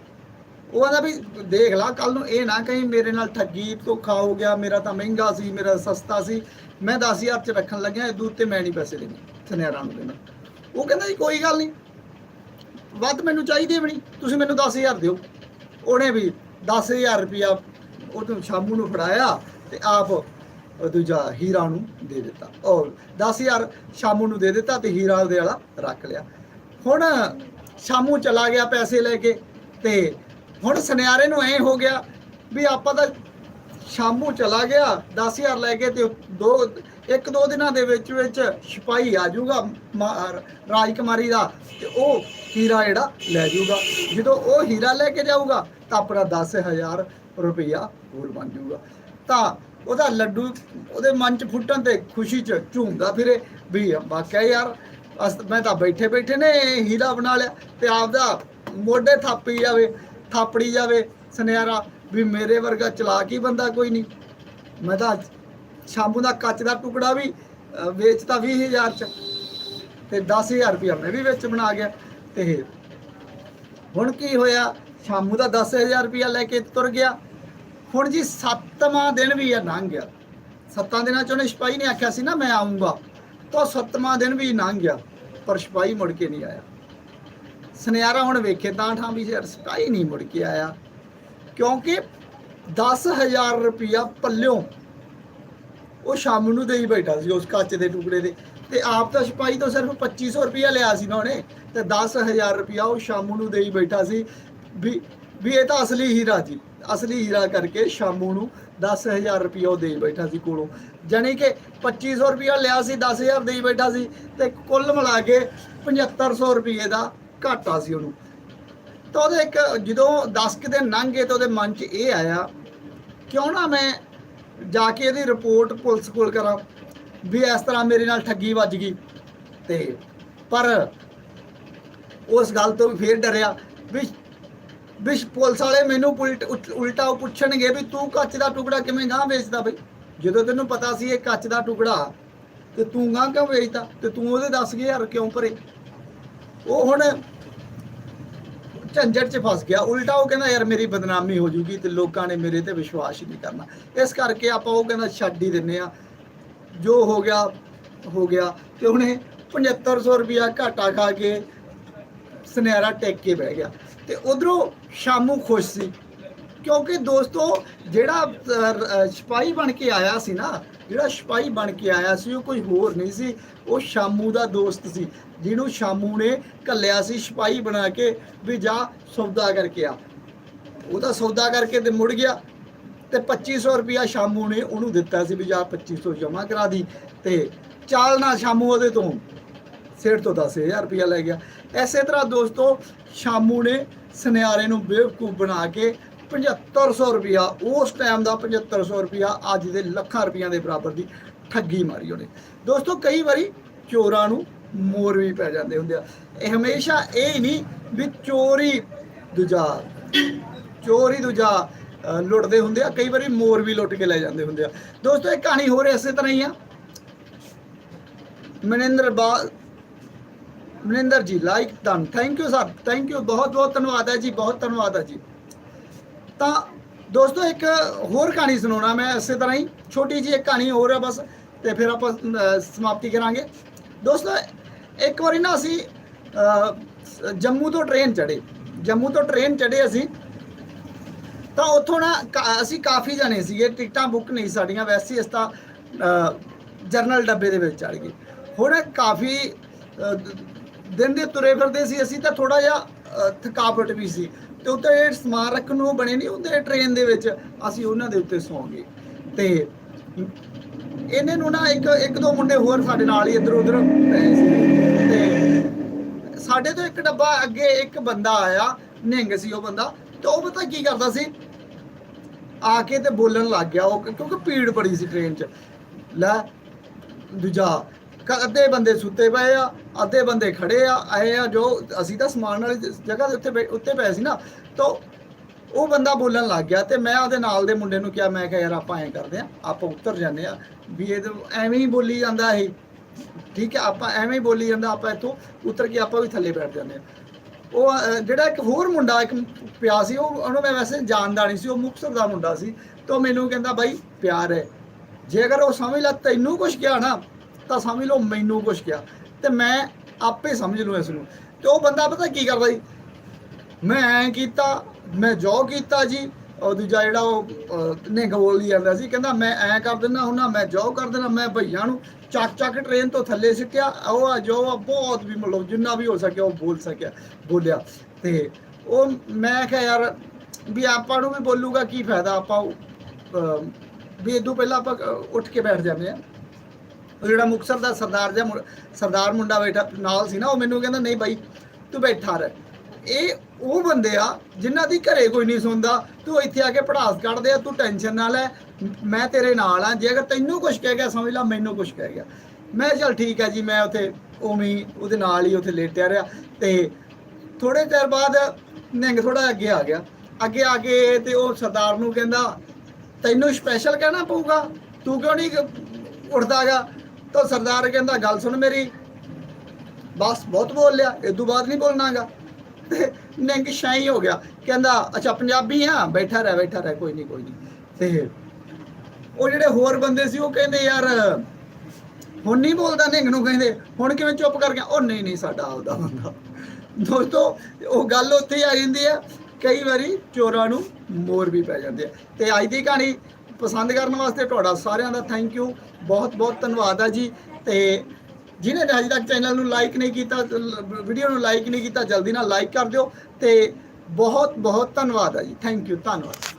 ਉਹ ਕਹਿੰਦਾ ਵੀ ਦੇਖ ਲਾ ਕੱਲ ਨੂੰ ਇਹ ਨਾ ਕਹੀਂ ਮੇਰੇ ਨਾਲ ਠੱਗੀ, ਧੋਖਾ ਹੋ ਗਿਆ, ਮੇਰਾ ਤਾਂ ਮਹਿੰਗਾ ਸੀ, ਮੇਰਾ ਸਸਤਾ ਸੀ। ਮੈਂ 10000 ਚ ਰੱਖਣ ਲੱਗਿਆ, ਇਹ ਦੂਰ ਤੇ ਮੈਂ ਨਹੀਂ ਪੈਸੇ ਦੇਣੇ ਸੁਨਿਆਰਾਂ ਨੂੰ ਦੇਣਾ। ਉਹ ਕਹਿੰਦਾ ਜੀ, ਕੋਈ ਗੱਲ ਨਹੀਂ, ਵੱਧ ਮੈਨੂੰ ਚਾਹੀਦੀ ਵੀ ਨਹੀਂ, ਤੁਸੀਂ ਮੈਨੂੰ 10000 ਦਿਓ। ਉਹਨੇ ਵੀ 10000 ਰੁਪਿਆ ਉਹ ਤੋਂ ਸ਼ਾਮੂ ਨੂੰ ਫੜਾਇਆ ਤੇ ਆਪ ਦੂਜਾ ਹੀਰਾ ਨੂੰ ਦੇ ਦਿੱਤਾ। ਔਰ 10000 ਸ਼ਾਮੂ ਨੂੰ ਦੇ ਦਿੱਤਾ ਤੇ ਹੀਰਾ ਦੇ ਵਾਲਾ ਰੱਖ ਲਿਆ। ਹੁਣ ਸ਼ਾਮੂ ਚਲਾ ਗਿਆ ਪੈਸੇ ਲੈ ਕੇ ਤੇ ਹੁਣ ਸੁਨਿਆਰੇ ਨੂੰ ਐ ਹੋ ਗਿਆ ਵੀ ਆਪਾਂ ਤਾਂ ਸ਼ਾਮੂ ਚਲਾ ਗਿਆ 10000 ਲੈ ਕੇ ਤੇ ਦੋ, ਇੱਕ ਦੋ ਦਿਨਾਂ ਦੇ ਵਿੱਚ ਵਿੱਚ ਸਿਪਾਹੀ ਆ ਜਾਊਗਾ, ਮਾ- ਰਾਜਕੁਮਾਰੀ ਦਾ ਤੇ ਉਹ ਹੀਰਾ ਜਿਹੜਾ ਲੈ ਜਾਊਗਾ। ਜਦੋਂ ਉਹ ਹੀਰਾ ਲੈ ਕੇ ਜਾਊਗਾ ਤਾਂ ਆਪਣਾ 10000 ਰੁਪਇਆ ਹੋਰ ਬਣ ਜਾਊਗਾ। ਤਾਂ ਉਹਦਾ ਲੱਡੂ ਉਹਦੇ ਮਨ ਚ ਫੁੱਟਣ ਤੇ ਖੁਸ਼ੀ ਚ ਝੂਮਦਾ ਫਿਰੇ ਵੀ ਵਾਕਿਆ ਯਾਰ, ਅਸ- ਮੈਂ ਤਾਂ ਬੈਠੇ ਬੈਠੇ ਨੇ ਹੀਰਾ ਬਣਾ ਲਿਆ ਤੇ ਆਪਦਾ ਮੋਢੇ ਥਾਪੀ ਜਾਵੇ। ਥਾਪੜੀ ਜਾਵੇ ਸੁਨਿਆਰਾ ਵੀ ਮੇਰੇ ਵਰਗਾ ਚਲਾਕੀ ਬੰਦਾ ਕੋਈ ਨਹੀਂ। ਮੈਂ ਤਾਂ ਸ਼ਾਮੂ ਦਾ ਕੱਚ ਦਾ ਟੁਕੜਾ ਵੀ ਅਹ, ਵੇਚਤਾ 20000 ਚ ਤੇ 10000 ਰੁਪਇਆ ਮੈਂ ਵੀ ਵਿੱਚ ਬਣਾ ਗਿਆ ਤੇ ਹੁਣ ਕੀ ਹੋਇਆ? ਸ਼ਾਮੂ ਦਾ 10000 ਰੁਪਇਆ ਲੈ ਕੇ ਤੁਰ ਗਿਆ। ਹੁਣ ਜੀ ਸੱਤਵਾਂ ਦਿਨ ਵੀ ਆ ਲੰਘ ਗਿਆ। ਸੱਤਾਂ ਦਿਨਾਂ ਚ ਉਹਨੇ ਸਿਪਾਹੀ ਨੇ ਆਖਿਆ ਸੀ ਨਾ ਮੈਂ ਆਉਂਗਾ ਤਾਂ ਸੱਤਵਾਂ ਦਿਨ ਵੀ ਲੰਘ ਗਿਆ ਪਰ ਸਿਪਾਹੀ ਮੁੜ ਕੇ ਨਹੀਂ ਆਇਆ। ਸੁਨਿਆਰਾ ਹੁਣ ਵੇਖੇ ਤਾਂ ਠਾਂ ਵੀ ਯਾਰ ਨਹੀਂ ਮੁੜ ਕੇ ਆਇਆ। ਕਿਉਂਕਿ 10000 ਰੁਪਇਆ ਪੱਲਿਓਂ ਉਹ ਸ਼ਾਮ ਨੂੰ ਦੇਈ ਬੈਠਾ ਸੀ ਉਸ ਕੱਚ ਦੇ ਟੁਕੜੇ ਦੇ। ਤੇ ਆਪ ਤਾਂ ਸਿਪਾਹੀ ਤੋਂ ਸਿਰਫ 2500 ਰੁਪਇਆ ਲਿਆ ਸੀ ਨਾ ਉਹਨੇ। ਤੇ 10000 ਰੁਪਇਆ ਉਹ ਸ਼ਾਮੂ ਨੂੰ ਦੇਈ ਬੈਠਾ ਸੀ। ਵੀ ਵੀ ਇਹ ਤਾਂ ਅਸਲੀ ਹੀਰਾ ਜੀ, ਅਸਲੀ ਹੀਰਾ ਕਰਕੇ ਸ਼ਾਮੂ ਨੂੰ 10000 ਰੁਪਇਆ ਉਹ ਦੇਈ ਬੈਠਾ ਸੀ ਕੋਲੋਂ। ਜਾਣੀ ਕਿ 2500 ਰੁਪਇਆ ਲਿਆ ਸੀ 10000 ਦੇਈ ਬੈਠਾ ਸੀ। ਤੇ ਕੁੱਲ ਮਿਲਾ ਕੇ 7500 ਰੁਪਏ ਦਾ ਘਾਟਾ ਸੀ ਉਹਨੂੰ। ਤਾਂ ਉਹਦੇ ਇੱਕ ਜਦੋਂ 10 ਕੁ ਦਿਨ ਲੰਘ ਗਏ ਤਾਂ ਉਹਦੇ ਮਨ 'ਚ ਇਹ ਆਇਆ, ਕਿਉਂ ਨਾ ਮੈਂ ਜਾ ਕੇ ਇਹਦੀ ਰਿਪੋਰਟ ਪੁਲਿਸ ਕੋਲ ਕਰਾਂ ਵੀ ਇਸ ਤਰ੍ਹਾਂ ਮੇਰੇ ਨਾਲ ਠੱਗੀ ਵੱਜ ਗਈ। ਤੇ ਪਰ ਉਸ ਗੱਲ ਤੋਂ ਵੀ ਫੇਰ ਡਰਿਆ ਵੀ ਵੀ ਪੁਲਿਸ ਵਾਲੇ ਮੈਨੂੰ ਉਲਟ- ਉਲਟਾ ਉਹ ਪੁੱਛਣਗੇ ਵੀ ਤੂੰ ਕੱਚ ਦਾ ਟੁਕੜਾ ਕਿਵੇਂ ਗਾਂ ਵੇਚਦਾ ਬਈ? ਜਦੋਂ ਤੈਨੂੰ ਪਤਾ ਸੀ ਇਹ ਕੱਚ ਦਾ ਟੁਕੜਾ ਤੇ ਤੂੰ ਗਾਂ ਕਿਉਂ ਵੇਚਦਾ? ਤੇ ਤੂੰ ਉਹਦੇ 10000 ਕਿਉਂ ਭਰੇ? ਉਹ ਹੁਣ ਝੰਜਟ 'ਚ ਫਸ ਗਿਆ। ਉਲਟਾ ਉਹ ਕਹਿੰਦਾ, ਯਾਰ ਮੇਰੀ ਬਦਨਾਮੀ ਹੋ ਜੂਗੀ ਤੇ ਲੋਕਾਂ ਨੇ ਮੇਰੇ ਤੇ ਵਿਸ਼ਵਾਸ ਹੀ ਨਹੀਂ ਕਰਨਾ। ਇਸ ਕਰਕੇ ਆਪਾਂ ਉਹ ਕਹਿੰਦਾ ਛੱਡ ਹੀ ਦਿੰਨੇ ਆ। ਜੋ ਹੋ ਗਿਆ ਹੋ ਗਿਆ ਤੇ ਉਹਨੇ 7500 ਰੁਪਇਆ ਘਾਟਾ ਖਾ ਕੇ ਸੁਨਿਆਰਾ ਟੇਕ ਕੇ ਬਹਿ ਗਿਆ। ਤੇ ਉਧਰੋਂ ਸ਼ਾਮੂ ਖੁਸ਼ ਸੀ। ਕਿਉਂਕਿ ਦੋਸਤੋ ਜਿਹੜਾ ਅਹ, ਸਿਪਾਹੀ ਬਣ ਕੇ ਆਇਆ ਸੀ ਨਾ ਜਿਹੜਾ ਸਿਪਾਹੀ ਬਣ ਕੇ ਆਇਆ ਸੀ ਉਹ ਕੋਈ ਹੋਰ ਨਹੀਂ ਸੀ ਉਹ ਸ਼ਾਮੂ ਦਾ ਦੋਸਤ ਸੀ ਜਿਹਨੂੰ ਸ਼ਾਮੂ ਨੇ ਕੱਲਿਆ ਸੀ ਸਿਪਾਹੀ ਬਣਾ ਕੇ ਵੀ ਜਾ ਸੌਦਾ ਕਰਕੇ ਆ। ਉਹਦਾ ਸੌਦਾ ਕਰਕੇ ਤੇ ਮੁੜ ਗਿਆ ਤੇ 2500 ਰੁਪਿਆ ਸ਼ਾਮੂ ਨੇ ਉਹਨੂੰ ਦਿੱਤਾ ਸੀ ਵੀ ਜਾ 2500 ਜਮ੍ਹਾਂ ਕਰਾ ਦੀ ਤੇ ਚਾਲਨਾ ਸ਼ਾਮੂ ਉਹਦੇ ਤੋਂ। ਸਿਰ ਤੋਂ 10000 ਰੁਪਇਆ ਲੈ ਗਿਆ। ਐਸੇ ਤਰ੍ਹਾਂ ਦੋਸਤੋ ਸ਼ਾਮੂ ਨੇ ਸੁਨਿਆਰੇ ਨੂੰ ਬੇਵਕੂਫ ਬਣਾ ਕੇ 7500 ਰੁਪਇਆ, ਉਸ ਟਾਈਮ ਦਾ 7500 ਰੁਪਇਆ, ਅੱਜ ਦੇ ਲੱਖਾਂ ਰੁਪਈਆਂ ਦੇ ਬਰਾਬਰ ਦੀ ਠੱਗੀ ਮਾਰੀ ਉਹਨੇ। ਦੋਸਤੋ, ਕਈ ਵਾਰੀ ਚੋਰਾਂ ਨੂੰ ਮੋਰ ਵੀ ਪੈ ਜਾਂਦੇ ਹੁੰਦੇ ਆ। ਇਹ ਹਮੇਸ਼ਾ ਇਹ ਨਹੀਂ ਵੀ ਚੋਰੀ ਦੁਜਾ ਚੋਰੀ ਦੁਜਾ ਲੁੱਟਦੇ ਹੁੰਦੇ ਆ, ਕਈ ਵਾਰੀ ਮੋਰ ਵੀ ਲੁੱਟ ਕੇ ਲੈ ਜਾਂਦੇ ਹੁੰਦੇ ਆ। ਦੋਸਤੋ, ਇਹ ਕਹਾਣੀ ਹੋਰ ਇਸੇ ਤਰ੍ਹਾਂ ਹੀ ਆ। ਮਨਿੰਦਰ ਬਾ, Maninder ji like done thank you sir thank you ਬਹੁਤ ਬਹੁਤ ਧੰਨਵਾਦ ਹੈ ਜੀ, ਬਹੁਤ ਧੰਨਵਾਦ ਹੈ ਜੀ। ਤਾਂ ਦੋਸਤੋ, ਇੱਕ ਹੋਰ ਕਹਾਣੀ ਸੁਣਾਉਣਾ ਮੈਂ ਇਸੇ ਤਰ੍ਹਾਂ ਹੀ। ਛੋਟੀ ਜਿਹੀ ਇੱਕ ਕਹਾਣੀ ਹੋਰ ਹੈ ਬਸ, ਤੇ ਫਿਰ ਆਪਾਂ ਸਮਾਪਤੀ ਕਰਾਂਗੇ। ਦੋਸਤੋ, ਇੱਕ ਵਾਰੀ ਨਾ ਅਸੀਂ ਜੰਮੂ ਤੋਂ ਟ੍ਰੇਨ ਚੜੇ ਜੰਮੂ ਤੋਂ ਟ੍ਰੇਨ ਚੜੇ ਅਸੀਂ। ਤਾਂ ਉੱਥੋਂ ਨਾ ਕਾ- ਅਸੀਂ ਕਾਫੀ ਜਾਣੇ ਸੀਗੇ, ਟਿਕਟਾਂ ਬੁੱਕ ਨਹੀਂ ਸਾਡੀਆਂ, ਵੈਸੇ ਇਸ ਅਸੀਂ ਤਾਂ ਜਰਨਲ ਡੱਬੇ ਦੇ ਵਿੱਚ ਚੜ ਗਏ। ਹੁਣ ਕਾਫੀ ਦਿਨ ਦੇ ਤੁਰੇ ਫਿਰਦੇ ਸੀ ਅਸੀਂ, ਤਾਂ ਥੋੜਾ ਜਿਹਾ ਥਕਾਵਟ ਵੀ ਸੀ। ਤੇ ਉੱਤੇ ਇਹ ਸਮਾਰਕ ਨੂੰ ਬਣੇ ਨਹੀਂ ਹੁੰਦੇ ਟ੍ਰੇਨ ਦੇ ਵਿੱਚ, ਅਸੀਂ ਉਹਨਾਂ ਦੇ ਉੱਤੇ ਸੌਂ ਗਏ ਤੇ ਇਹਨੇ ਨੂੰ ਨਾ ਇੱਕ ਇੱਕ ਦੋ ਮੁੰਡੇ ਹੋਰ ਸਾਡੇ ਨਾਲ ਹੀ ਇੱਧਰ ਉੱਧਰ ਪਏ ਸੀ। ਤੇ ਸਾਡੇ ਤੋਂ ਇੱਕ ਡੱਬਾ ਅੱਗੇ ਇੱਕ ਬੰਦਾ ਆਇਆ ਨਿੰਗ ਸੀ ਉਹ ਬੰਦਾ, ਤੇ ਉਹ ਪਤਾ ਕੀ ਕਰਦਾ ਸੀ? ਆ ਕੇ ਤੇ ਬੋਲਣ ਲੱਗ ਗਿਆ, ਉਹ ਕਿਉਂਕਿ ਭੀੜ ਬੜੀ ਸੀ ਟ੍ਰੇਨ 'ਚ। ਲੈ, ਦੂਜਾ ਅੱਧੇ ਬੰਦੇ ਸੁੱਤੇ ਪਏ ਆ, ਅੱਧੇ ਬੰਦੇ ਖੜੇ ਆ, ਆਏ ਆ, ਜੋ ਅਸੀਂ ਤਾਂ ਸਮਾਨ ਵਾਲੀ ਜਗ੍ਹਾ ਦੇ ਉੱਤੇ ਬੈ- ਉੱਤੇ ਪਏ ਸੀ ਨਾ, ਤਾਂ ਉਹ ਬੰਦਾ ਬੋਲਣ ਲੱਗ ਗਿਆ ਤੇ ਮੈਂ ਉਹਦੇ ਨਾਲ ਦੇ ਮੁੰਡੇ ਨੂੰ ਕਿਹਾ, ਮੈਂ ਕਿਹਾ, ਯਾਰ ਆਪਾਂ ਐਂ ਕਰਦੇ ਆ, ਆਪਾਂ ਉੱਤਰ ਜਾਂਦੇ ਆ, ਵੀ ਇਹ ਐਵੇਂ ਹੀ ਬੋਲੀ ਜਾਂਦਾ ਇਹ। ਠੀਕ ਹੈ, ਆਪਾਂ ਐਵੇਂ ਹੀ ਬੋਲੀ ਜਾਂਦਾ, ਆਪਾਂ ਇੱਥੋਂ ਉਤਰ ਕੇ ਆਪਾਂ ਵੀ ਥੱਲੇ ਬੈਠ ਜਾਂਦੇ ਆ। ਉਹ ਜਿਹੜਾ ਇੱਕ ਹੋਰ ਮੁੰਡਾ, ਇੱਕ ਪਿਆ ਸੀ, ਉਹ, ਉਹਨੂੰ ਮੈਂ ਵੈਸੇ ਜਾਣਦਾ ਨਹੀਂ ਸੀ, ਉਹ ਮੁਕਤਸਰ ਦਾ ਮੁੰਡਾ ਸੀ, ਤੇ ਉਹ ਮੈਨੂੰ ਕਹਿੰਦਾ, ਬਾਈ, ਪਿਆਰ ਹੈ। ਜੇ ਅਗਰ ਉਹ ਸਮਝ ਲਾ, ਤੈਨੂੰ ਕੁਝ ਕਿਹਾ ਨਾ ਤਾਂ ਸਮਝ ਲਓ ਮੈਨੂੰ ਕੁਝ ਕਿਹਾ ਤੇ ਮੈਂ ਆਪੇ ਸਮਝ ਲੂ ਇਸ ਨੂੰ ਤੇ ਉਹ ਬੰਦਾ ਪਤਾ ਕੀ ਕਰਦਾ ਜੀ? ਮੈਂ ਐਂ ਕੀਤਾ ਮੈਂ ਜੋ ਕੀਤਾ ਜੀ ਉਹ ਦੂਜਾ ਜਿਹੜਾ ਉਹ ਅਹ, ਨਿਹੰਗ ਬੋਲੀ ਜਾਂਦਾ ਸੀ ਕਹਿੰਦਾ ਮੈਂ ਐਂ ਕਰ ਦਿੰਦਾ ਹੁੰਨਾ ਮੈਂ ਜੋ ਕਰ ਦਿੰਦਾ ਮੈਂ ਭਈਆਂ ਨੂੰ ਚੱਕ ਚੱਕ ਟ੍ਰੇਨ ਤੋਂ ਥੱਲੇ ਸਿੱਟਿਆ ਉਹ ਆ ਜੋ ਆ ਬਹੁਤ ਵੀ ਮਤਲਬ ਜਿੰਨਾ ਵੀ ਹੋ ਸਕਿਆ ਉਹ ਬੋਲ ਸਕਿਆ ਬੋਲਿਆ ਤੇ ਉਹ ਮੈਂ ਕਿਹਾ ਯਾਰ ਵੀ ਆਪਾਂ ਨੂੰ ਵੀ ਬੋਲੂਗਾ ਕੀ ਫਾਇਦਾ ਆਪਾਂ ਅਹ, ਵੀ ਇਦੋਂ ਪਹਿਲਾਂ ਆਪਾਂ ਉੱਠ ਕੇ ਬੈਠ ਜਾਂਦੇ ਆ। ਜਿਹੜਾ ਮੁਕਤਸਰ ਦਾ ਸਰਦਾਰ ਜਿਹਾ ਮੁੰ- ਸਰਦਾਰ ਮੁੰਡਾ ਬੈਠਾ ਨਾਲ ਸੀ ਨਾ, ਉਹ ਮੈਨੂੰ ਕਹਿੰਦਾ, ਨਹੀਂ ਬਾਈ, ਤੂੰ ਬੈਠਾ ਰਹਿ। ਇਹ ਉਹ ਬੰਦੇ ਆ ਜਿਨ੍ਹਾਂ ਦੀ ਘਰੇ ਕੋਈ ਨਹੀਂ ਸੁਣਦਾ। ਤੂੰ ਇੱਥੇ ਆ ਕੇ ਪੜਾਸ ਕੱਢਦੇ ਆ, ਤੂੰ ਟੈਨਸ਼ਨ ਨਾ ਲੈ। ਮੈਂ ਤੇਰੇ ਨਾਲ ਆ। ਜੇ ਅਗਰ ਤੈਨੂੰ ਕੁਝ ਕਹਿ ਗਿਆ, ਸਮਝ ਲੈ, ਮੈਨੂੰ ਕੁਝ ਕਹਿ ਗਿਆ। ਮੈਂ ਕਿਹਾ, ਚੱਲ ਠੀਕ ਹੈ ਜੀ, ਮੈਂ ਉੱਥੇ ਉਵੇਂ ਉਹਦੇ ਨਾਲ ਹੀ ਉੱਥੇ ਲੇਟਿਆ ਰਿਹਾ। ਤੇ ਥੋੜੇ ਚਿਰ ਬਾਅਦ ਨਿੰਗ ਥੋੜਾ ਅੱਗੇ ਆ ਗਿਆ। ਅੱਗੇ ਆ ਕੇ ਤੇ ਉਹ ਸਰਦਾਰ ਨੂੰ ਕਹਿੰਦਾ, ਤੈਨੂੰ ਸਪੈਸ਼ਲ ਕਹਿਣਾ ਪਊਗਾ? ਤੂੰ ਕਿਉਂ ਨਹੀਂ ਉੱਠਦਾਗਾ? ਤਾਂ ਸਰਦਾਰ ਕਹਿੰਦਾ, ਗੱਲ ਸੁਣ ਮੇਰੀ। ਬਸ ਬਹੁਤ ਬੋਲ ਲਿਆ, ਇਹ ਬਾਅਦ ਨਹੀਂ ਬੋਲਣਾਗਾ। ਤੇ ਨਿੰਗ ਸ਼ਾਈ ਹੋ ਗਿਆ। ਕਹਿੰਦਾ, ਅੱਛਾ, ਪੰਜਾਬੀ ਆ, ਬੈਠਾ ਰਹਿ ਬੈਠਾ ਰਹਿ, ਕੋਈ ਨਹੀਂ ਕੋਈ ਨਹੀਂ। ਤੇ ਉਹ ਜਿਹੜੇ ਹੋਰ ਬੰਦੇ ਸੀ, ਉਹ ਕਹਿੰਦੇ, ਯਾਰ, ਹੁਣ ਨਹੀਂ ਬੋਲਦਾ ਨਿੰਗ ਨੂੰ? ਕਹਿੰਦੇ, ਹੁਣ ਕਿਵੇਂ ਚੁੱਪ ਕਰ ਗਿਆ? ਉਹ, ਨਹੀਂ ਨਹੀਂ, ਸਾਡਾ ਆਪਦਾ ਬੰਦਾ। ਦੋਸਤੋ, ਉਹ ਗੱਲ ਉੱਥੇ ਹੀ ਆ ਜਾਂਦੀ ਆ, ਕਈ ਵਾਰੀ ਚੋਰਾਂ ਨੂੰ ਮੋਰ ਵੀ ਪੈ ਜਾਂਦੇ ਆ। ਤੇ ਅੱਜ ਦੀ ਕਹਾਣੀ ਪਸੰਦ ਕਰਨ ਵਾਸਤੇ ਤੁਹਾਡਾ ਸਾਰਿਆਂ ਦਾ ਥੈਂਕ ਯੂ ਬਹੁਤ ਬਹੁਤ ਧੰਨਵਾਦ ਆ ਜੀ। ਤੇ ਜਿਨ੍ਹਾਂ ਨੇ ਅਜੇ ਤੱਕ ਚੈਨਲ ਨੂੰ ਲਾਈਕ ਨਹੀਂ ਕੀਤਾ ਵੀਡੀਓ ਨੂੰ ਲਾਈਕ ਨਹੀਂ ਕੀਤਾ, ਜਲਦੀ ਨਾਲ ਲਾਈਕ ਕਰ ਦਿਓ। ਤੇ ਬਹੁਤ ਬਹੁਤ ਧੰਨਵਾਦ ਆ ਜੀ। ਥੈਂਕ ਯੂ ਧੰਨਵਾਦ।